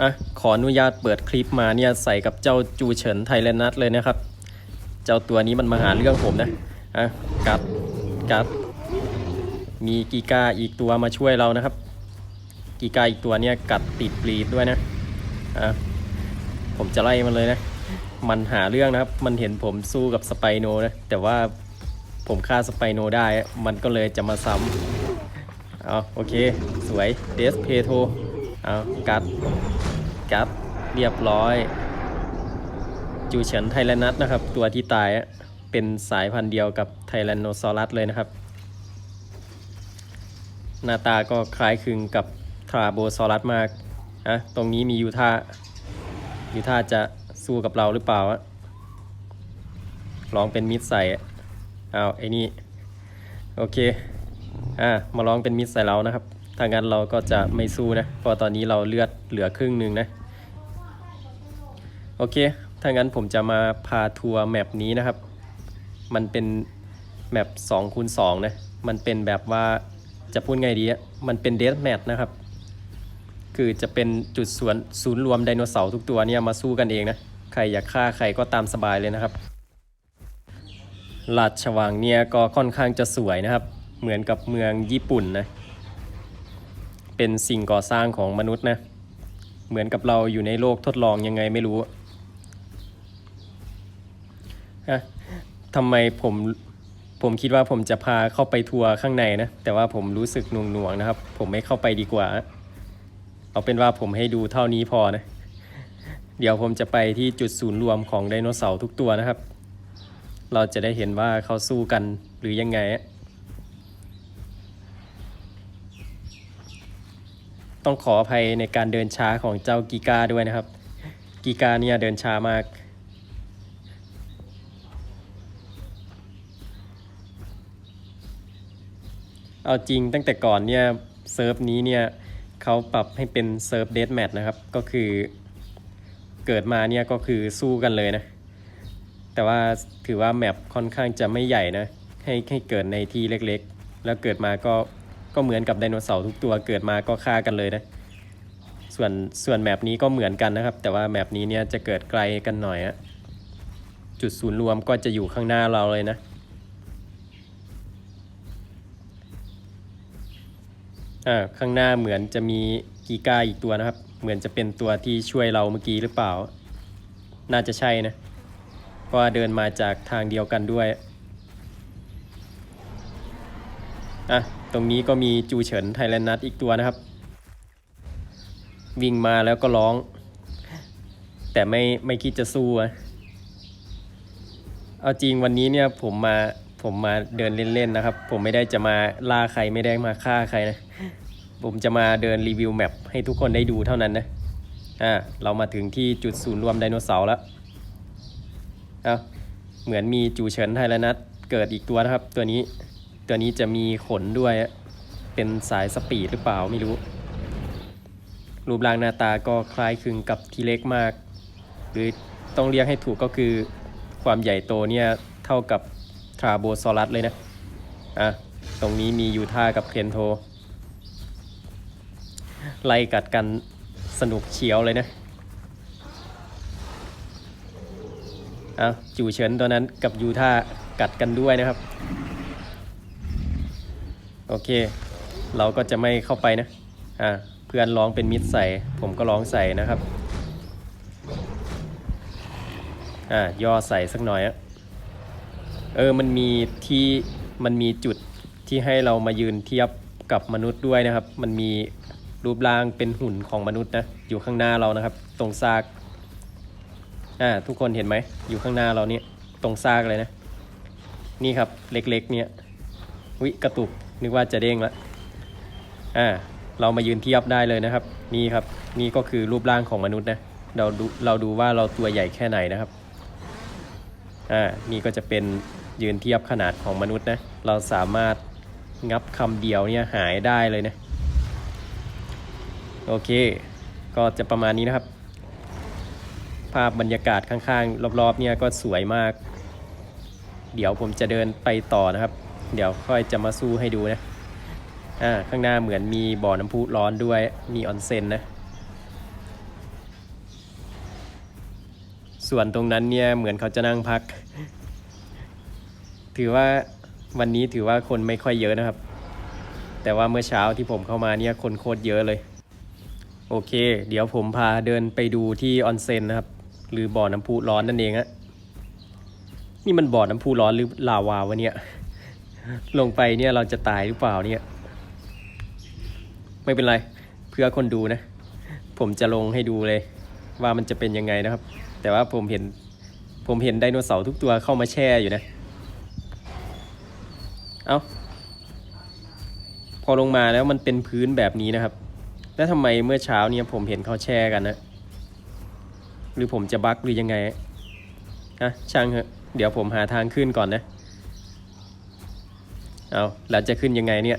อะขออนุญาตเปิดคลิปมาเนี่ยใส่กับเจ้าจูเฉินไทยแลนด์นัทเลยนะครับ เจ้าตัวนี้มันมาหาเรื่องผมนะอะกัดกัด มีกีกาอีกตัวมาช่วยเรานะครับ กีกาอีกตัวเนี่ยกัดติดปลีดด้วยนะอะผมจะไล่มันเลยนะ มันหาเรื่องนะครับ มันเห็นผมสู้กับสไปโนนะแต่ว่าผมฆ่าสไปโนได้ มันก็เลยจะมาซ้ำเอาโอเค สวยเดสเพโท เอากัดกัดเรียบร้อย จูเฉินไทแลนัสนะครับ ตัวที่ตายอะเป็นสายพันธุ์เดียวกับไทแลนโนซอรัสเลยนะครับ หน้าตาก็คล้ายคลึงกับทราโบซอรัสมากอะตรงนี้มียูท่ายูท่าจะสู้กับเราหรือเปล่าอะลองเป็นมิดใส่อะเอาไอ้นี่ โอเค อ่ามาลองเป็นมิดใส่เรานะครับ ถ้างั้นเราก็จะไม่สู้นะเพราะตอนนี้เราเลือดเหลือครึ่งหนึ่งนะ โอเค ถ้างั้นผมจะมาพาทัวร์แมปนี้นะครับ มันเป็นแมป2คูณ2นะ มันเป็นแบบว่าจะพูดไงดีอะมันเป็นเดสแมปนะครับ คือจะเป็นจุดสวนศูนย์รวมไดโนเสาร์ทุกตัวเนี่ยมาสู้กันเองนะ ใครอยากฆ่าใครก็ตามสบายเลยนะครับลาดชวังเนี่ยก็ค่อนข้างจะสวยนะครับ เหมือนกับเมืองญี่ปุ่นนะ เป็นสิ่งก่อสร้างของมนุษย์นะ เหมือนกับเราอยู่ในโลกทดลองยังไงไม่รู้อะทำไมผมผมคิดว่าผมจะพาเข้าไปทัวร์ข้างในนะ แต่ว่าผมรู้สึกหน่วงหน่วงๆนะครับ ผมไม่เข้าไปดีกว่า เอาเป็นว่าผมให้ดูเท่านี้พอนะ เดี๋ยวผมจะไปที่จุดศูนย์รวมของไดโนเสาร์ทุกตัวนะครับ เราจะได้เห็นว่าเขาสู้กันหรือยังไงอะ ต้องขออภัยในการเดินช้าของเจ้ากีกาด้วยนะครับ กีกาเนี่ยเดินช้ามากเอาจริงตั้งแต่ก่อนเนี่ยเซิร์ฟนี้เนี่ยเขาปรับให้เป็นเซิร์ฟเดสแมทนะครับ ก็คือเกิดมาเนี่ยก็คือสู้กันเลยนะ แต่ว่าถือว่าแมปค่อนข้างจะไม่ใหญ่นะ ให้ให้เกิดในที่เล็กๆ แล้วเกิดมาก็ ก็เหมือนกับไดโนเสาร์ทุกตัวเกิดมาก็ฆ่ากันเลยนะ ส่วนส่วนแมปนี้ก็เหมือนกันนะครับ แต่ว่าแมปนี้เนี่ยจะเกิดไกลกันหน่อยอะจุดศูนย์รวมก็จะอยู่ข้างหน้าเราเลยนะอ่าข้างหน้าเหมือนจะมีกีกาอีกตัวนะครับ เหมือนจะเป็นตัวที่ช่วยเราเมื่อกี้หรือเปล่า น่าจะใช่นะเพราะเดินมาจากทางเดียวกันด้วยอะ ตรงนี้ก็มีจูเฉินไทยแลนด์นัทอีกตัวนะครับ วิ่งมาแล้วก็ร้อง แต่ไม่ไม่คิดจะสู้อะเอาจริงวันนี้เนี่ยผมมาผมมาเดินเล่นๆนะครับ ผมไม่ได้จะมาล่าใครไม่ได้มาฆ่าใครนะ ผมจะมาเดินรีวิวแมปให้ทุกคนได้ดูเท่านั้นนะอ่าเรามาถึงที่จุดศูนย์รวมไดโนเสาร์แล้วเอาเหมือนมีจูเฉินไทยแล้วนัดเกิดอีกตัวนะครับ ตัวนี้ ตัวนี้จะมีขนด้วยเป็นสายสปีดหรือเปล่าไม่รู้ รูปร่างหน้าตาก็คล้ายคลึงกับทีเล็กมาก หรือต้องเรียกให้ถูกก็คือความใหญ่โตเนี่ยเท่ากับทราโบซอรัสเลยนะอะตรงนี้มียูท่ากับเคนโท ไล่กัดกันสนุกเฉียวเลยนะเอาจูเฉินตัวนั้นกับยูท่ากัดกันด้วยนะครับ โอเค เราก็จะไม่เข้าไปนะอ่าเพื่อนร้องเป็นมิดใส่ ผมก็ร้องใส่นะครับอ่าย่อใส่สักหน่อยอะเออมันมีที่มันมีจุดที่ให้เรามายืนเทียบกับมนุษย์ด้วยนะครับ มันมีรูปร่างเป็นหุ่นของมนุษย์นะอยู่ข้างหน้าเรานะครับ ตรงซากอ่าทุกคนเห็นไหมอยู่ข้างหน้าเราเนี่ยตรงซากเลยนะ นี่ครับเล็กๆเนี่ยวิกระตุก นึกว่าจะเด้งละอ่าเรามายืนเทียบได้เลยนะครับ นี่ครับ นี่ก็คือรูปร่างของมนุษย์นะเราดูเราดูว่าเราตัวใหญ่แค่ไหนนะครับอ่านี่ก็จะเป็นยืนเทียบขนาดของมนุษย์นะเราสามารถงับคำเดียวเนี่ยหายได้เลยนะโอเค ก็จะประมาณนี้นะครับ ภาพบรรยากาศข้างๆ รอบๆเนี่ยก็สวยมาก เดี๋ยวผมจะเดินไปต่อนะครับ เดี๋ยวค่อยจะมาสู้ให้ดูนะอ่าข้างหน้าเหมือนมีบ่อน้ำพุร้อนด้วยมีออนเซ็นนะ ส่วนตรงนั้นเนี่ยเหมือนเขาจะนั่งพัก ถือว่าวันนี้ถือว่าคนไม่ค่อยเยอะนะครับ แต่ว่าเมื่อเช้าที่ผมเข้ามาเนี่ยคนโคตรเยอะเลย โอเค เดี๋ยวผมพาเดินไปดูที่ออนเซ็นนะครับ หรือบ่อน้ำพุร้อนนั่นเองอะนี่มันบ่อน้ำพุร้อนหรือลาวาวะเนี่ย ลงไปเนี่ยเราจะตายหรือเปล่าเนี่ย ไม่เป็นไร เพื่อคนดูนะ ผมจะลงให้ดูเลย ว่ามันจะเป็นยังไงนะครับ แต่ว่าผมเห็น ผมเห็นไดโนเสาร์ทุกตัวเข้ามาแช่อยู่นะ เอาพอลงมาแล้วมันเป็นพื้นแบบนี้นะครับ แล้วทำไมเมื่อเช้าเนี่ยผมเห็นเขาแช่กันนะ หรือผมจะบั๊กหรือยังไงอะช่างเหอะเดี๋ยวผมหาทางขึ้นก่อนนะ เอาแล้วจะขึ้นยังไงเนี่ย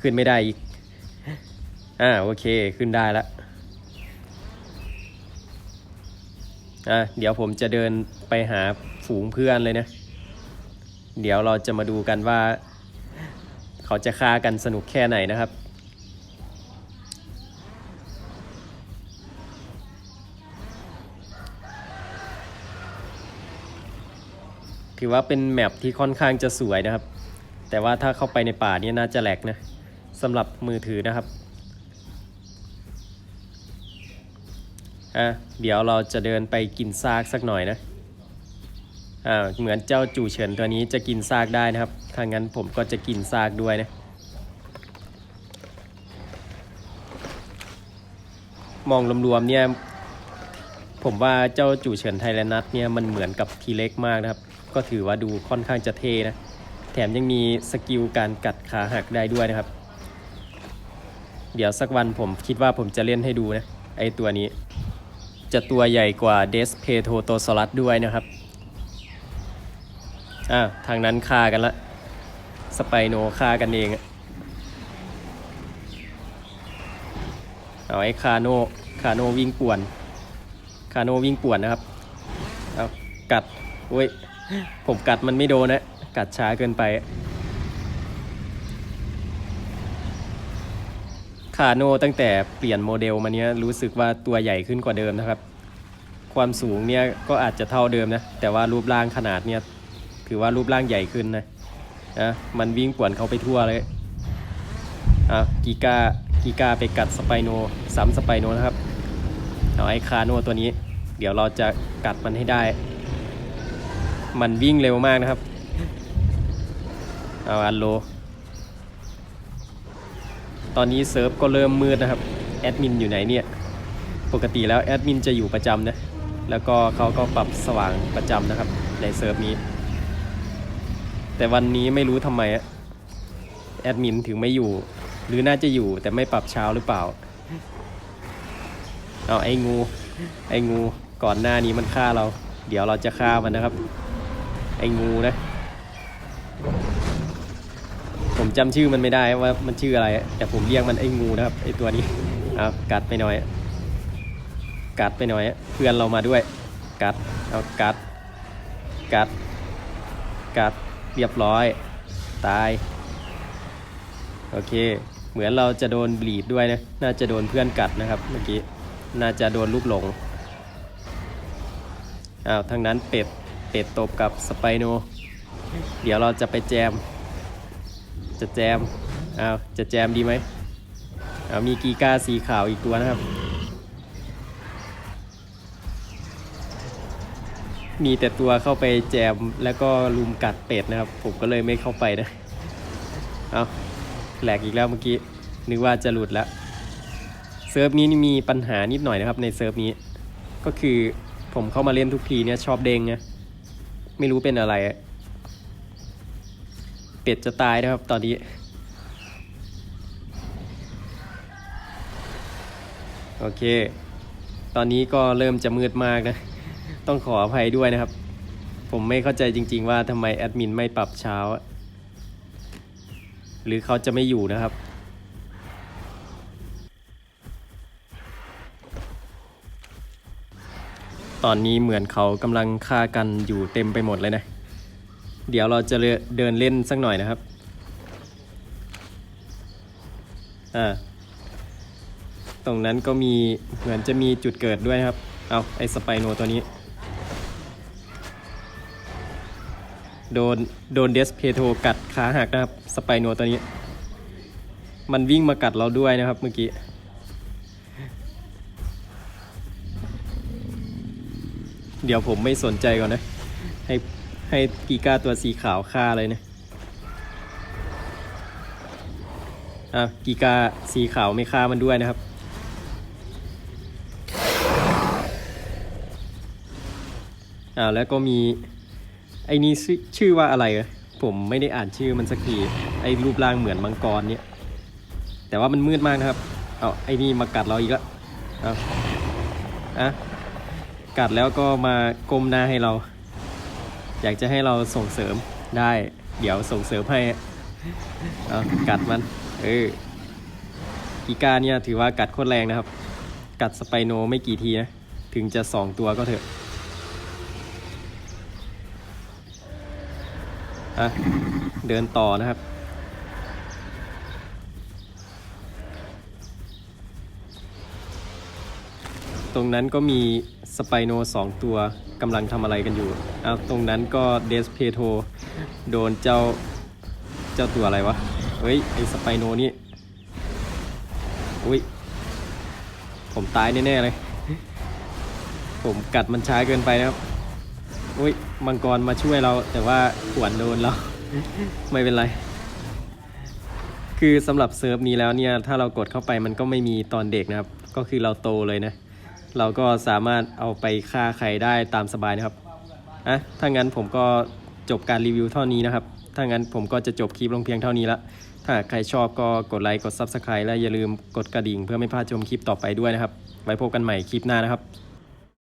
ขึ้นไม่ได้อีก อ่าโอเคขึ้นได้แล้วอะเดี๋ยวผมจะเดินไปหาฝูงเพื่อนเลยนะ เดี๋ยวเราจะมาดูกันว่า เขาจะฆ่ากันสนุกแค่ไหนนะครับ ถือว่าเป็นแมปที่ค่อนข้างจะสวยนะครับ แต่ว่าถ้าเข้าไปในป่านี่น่าจะแหลกนะสำหรับมือถือนะครับอะเดี๋ยวเราจะเดินไปกินซากสักหน่อยนะอ่าเหมือนเจ้าจู่เฉินตัวนี้จะกินซากได้นะครับถ้างั้นผมก็จะกินซากด้วยนะมองรวมๆเนี่ยผมว่าเจ้าจู่เฉินไทยแลนัทเนี่ยมันเหมือนกับทีเล็กมากนะครับ ก็ถือว่าดูค่อนข้างจะเทนะ แถมยังมีสกิลการกัดขาหักได้ด้วยนะครับ เดี๋ยวสักวันผมคิดว่าผมจะเล่นให้ดูนะ ไอตัวนี้ จะตัวใหญ่กว่าเดสเพโทโตซอรัสด้วยนะครับอ่าทางนั้นฆ่ากันละ สไปโนฆ่ากันเองเอาไอ้คาโนคาโนวิ่งป่วน คาโนวิ่งป่วนนะครับ เอากัดโอ้ย ผมกัดมันไม่โดนนะ กัดช้าเกินไป คาโนตั้งแต่เปลี่ยนโมเดลมาเนี้ยรู้สึกว่าตัวใหญ่ขึ้นกว่าเดิมนะครับ ความสูงเนี่ยก็อาจจะเท่าเดิมนะ แต่ว่ารูปร่างขนาดเนี่ยถือว่ารูปร่างใหญ่ขึ้นนะนะมันวิ่งป่วนเขาไปทั่วเลยอะกีกากีกาไปกัดสไปโนซ้ำสไปโนนะครับ เอาไอ้คาโนตัวนี้ เดี๋ยวเราจะกัดมันให้ได้ มันวิ่งเร็วมากนะครับ เอาอันโล ตอนนี้เซิร์ฟก็เริ่มมืดนะครับ แอดมินอยู่ไหนเนี่ย ปกติแล้วแอดมินจะอยู่ประจำนะ แล้วก็เขาก็ปรับสว่างประจำนะครับ ในเซิร์ฟนี้ แต่วันนี้ไม่รู้ทำไมแอดมินถึงไม่อยู่ หรือน่าจะอยู่แต่ไม่ปรับเช้าหรือเปล่า เอาไอ้งู ไอ้งูก่อนหน้านี้มันฆ่าเรา เดี๋ยวเราจะฆ่ามันนะครับ ไอ้งูนะ ผมจำชื่อมันไม่ได้ว่ามันชื่ออะไร แต่ผมเรียกมันไอ้งูนะครับไอ้ตัวนี้เอากัดไปหน่อย กัดไปหน่อย เพื่อนเรามาด้วย กัด เอากัด กัด กัด เรียบร้อย ตาย โอเค เหมือนเราจะโดนบีดด้วยนะ น่าจะโดนเพื่อนกัดนะครับ เมื่อกี้ น่าจะโดนลูกหลง อ้าว ทางนั้นเป็ด เป็ดตบกับสไปโน เดี๋ยวเราจะไปแจม จะแจมอ้าวจะแจมดีไหมอ้าวมีกีกาสีขาวอีกตัวนะครับ มีแต่ตัวเข้าไปแจมแล้วก็ลุมกัดเป็ดนะครับ ผมก็เลยไม่เข้าไปนะ เอาแหลกอีกแล้วเมื่อกี้ นึกว่าจะหลุดแล้ว เซิร์ฟนี้มีปัญหานิดหน่อยนะครับในเซิร์ฟนี้ ก็คือผมเข้ามาเล่นทุกทีเนี่ยชอบเด้งนะ ไม่รู้เป็นอะไร เป็ดจะตายนะครับ ตอนนี้ โอเค ตอนนี้ก็เริ่มจะมืดมากนะ ต้องขออภัยด้วยนะครับ ผมไม่เข้าใจจริง ๆ ว่าทำไมแอดมินไม่ปรับเช้า หรือเขาจะไม่อยู่นะครับ ตอนนี้เหมือนเขากำลังฆ่ากันอยู่เต็มไปหมดเลยนะ เดี๋ยวเราจะเดินเล่นสักหน่อยนะครับ อ่า ตรงนั้นก็มีเหมือนจะมีจุดเกิดด้วยนะครับ เอาไอสไปโนตัวนี้ โดนโดนเดสเพโทกัดขาหักนะครับ สไปโนตัวนี้ มันวิ่งมากัดเราด้วยนะครับเมื่อกี้ เดี๋ยวผมไม่สนใจก่อนนะ ให้ให้กีกาตัวสีขาวฆ่าเลยนะอะกีกาสีขาวไม่ฆ่ามันด้วยนะครับ อ่าแล้วก็มี ไอ้นี่ชื่อว่าอะไรอะผมไม่ได้อ่านชื่อมันสักที ไอ้รูปร่างเหมือนมังกรเนี่ย แต่ว่ามันมืดมากนะครับ เอาไอ้นี่มากัดเราอีกแล้วเอาอะ กัดแล้วก็มาก้มหน้าให้เรา อยากจะให้เราส่งเสริมได้ เดี๋ยวส่งเสริมให้เอากัดมัน เออกีกาเนี่ยถือว่ากัดโคตรแรงนะครับ กัดสไปโนไม่กี่ทีนะ ถึงจะสองตัวก็เถอะอะเดินต่อนะครับ ตรงนั้นก็มีสไปโนสองตัวกำลังทำอะไรกันอยู่เอาตรงนั้นก็เดสเพโทโดนเจ้าเจ้าตัวอะไรวะ เฮ้ย ไอสไปโนนี่ อุ้ย ผมตายแน่ ๆ เลย ผมกัดมันช้าเกินไปนะครับ อุ้ย มังกรมาช่วยเรา แต่ว่าขวนโดนเรา ไม่เป็นไร คือสำหรับเซิร์ฟนี้แล้วเนี่ย ถ้าเรากดเข้าไปมันก็ไม่มีตอนเด็กนะครับ ก็คือเราโตเลยนะ เราก็สามารถเอาไปฆ่าใครได้ตามสบายนะครับอะถ้างั้นผมก็จบการรีวิวเท่านี้นะครับ ถ้างั้นผมก็จะจบคลิปลงเพียงเท่านี้ละ ถ้าใครชอบก็กดไลค์ กด Subscribe และอย่าลืมกดกระดิ่งเพื่อไม่พลาดชมคลิปต่อไปด้วยนะครับ ไว้พบกันใหม่คลิปหน้านะครับ